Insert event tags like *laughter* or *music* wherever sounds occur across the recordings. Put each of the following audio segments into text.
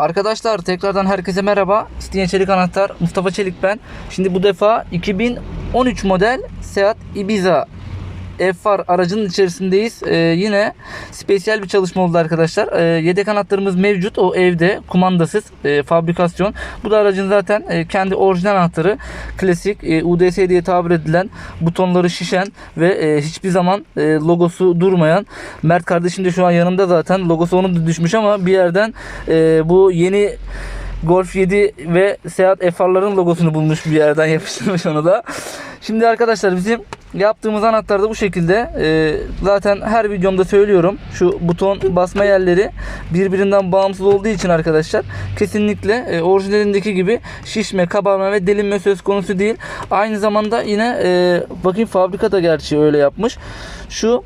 Arkadaşlar tekrardan herkese merhaba. İsteyen Çelik Anahtar Mustafa Çelik ben. Şimdi bu defa 2013 model Seat Ibiza F-Far aracının içerisindeyiz. Ee, yine spesiyel bir çalışma oldu arkadaşlar. Ee, yedek anahtarımız mevcut. O evde kumandasız e, fabrikasyon. Bu da aracın zaten e, kendi orijinal anahtarı. Klasik e, UDS diye tabir edilen butonları şişen ve e, hiçbir zaman e, logosu durmayan. Mert kardeşim de şu an yanımda zaten. Logosu onun düşmüş ama bir yerden e, bu yeni Golf 7 ve Seat FR'ların logosunu bulmuş bir yerden *laughs* yapıştırmış onu da. Şimdi arkadaşlar bizim yaptığımız anahtar da bu şekilde. Ee, zaten her videomda söylüyorum. Şu buton basma yerleri birbirinden bağımsız olduğu için arkadaşlar kesinlikle e, orijinalindeki gibi şişme, kabarma ve delinme söz konusu değil. Aynı zamanda yine e, bakayım fabrika da gerçi öyle yapmış. Şu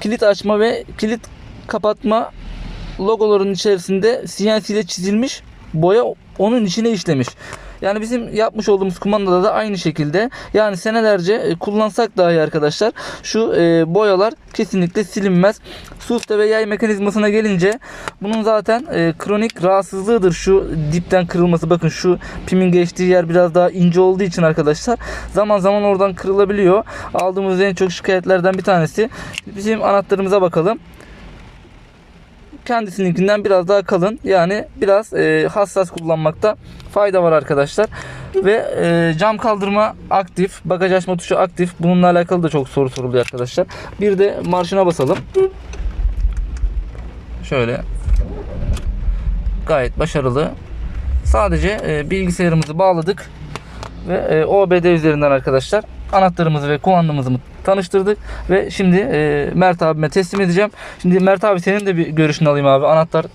kilit açma ve kilit kapatma logoların içerisinde CNC ile çizilmiş boya onun içine işlemiş. Yani bizim yapmış olduğumuz kumandada da aynı şekilde yani senelerce e, kullansak dahi arkadaşlar şu e, boyalar kesinlikle silinmez. Sufte ve yay mekanizmasına gelince bunun zaten e, kronik rahatsızlığıdır şu dipten kırılması. Bakın şu pimin geçtiği yer biraz daha ince olduğu için arkadaşlar zaman zaman oradan kırılabiliyor. Aldığımız en çok şikayetlerden bir tanesi. Bizim anahtarımıza bakalım kendisininkinden biraz daha kalın. Yani biraz e, hassas kullanmakta fayda var arkadaşlar. Ve e, cam kaldırma aktif, bagaj açma tuşu aktif. Bununla alakalı da çok soru soruluyor arkadaşlar. Bir de marşına basalım. Şöyle. Gayet başarılı. Sadece e, bilgisayarımızı bağladık ve e, OBD üzerinden arkadaşlar anahtarımızı ve kumandamızı tanıştırdık ve şimdi e, Mert abime teslim edeceğim. Şimdi Mert abi senin de bir görüşünü alayım abi. Anahtar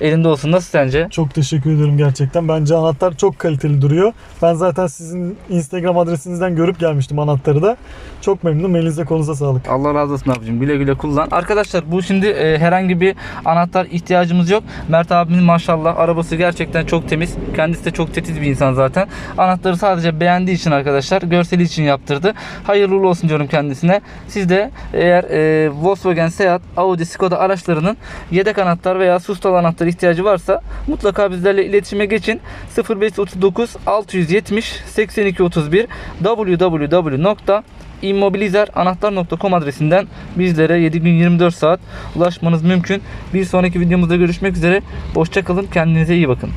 elinde olsun. Nasıl sence? Çok teşekkür ederim gerçekten. Bence anahtar çok kaliteli duruyor. Ben zaten sizin Instagram adresinizden görüp gelmiştim anahtarı da. Çok memnunum. Elinize kolunuza sağlık. Allah razı olsun abicim. Güle güle kullan. Arkadaşlar bu şimdi e, herhangi bir anahtar ihtiyacımız yok. Mert abimin maşallah arabası gerçekten çok temiz. Kendisi de çok titiz bir insan zaten. Anahtarı sadece beğendiği için arkadaşlar görseli için yaptırdı. Hayırlı olsun diyorum kendisine. Siz de eğer e, Volkswagen, Seat, Audi, Skoda araçlarının yedek anahtar veya sustalı anahtar ihtiyacı varsa mutlaka bizlerle iletişime geçin. 0539 670 82 31 www immobilizeranahtar.com adresinden bizlere 7 gün 24 saat ulaşmanız mümkün. Bir sonraki videomuzda görüşmek üzere. Hoşçakalın. Kendinize iyi bakın.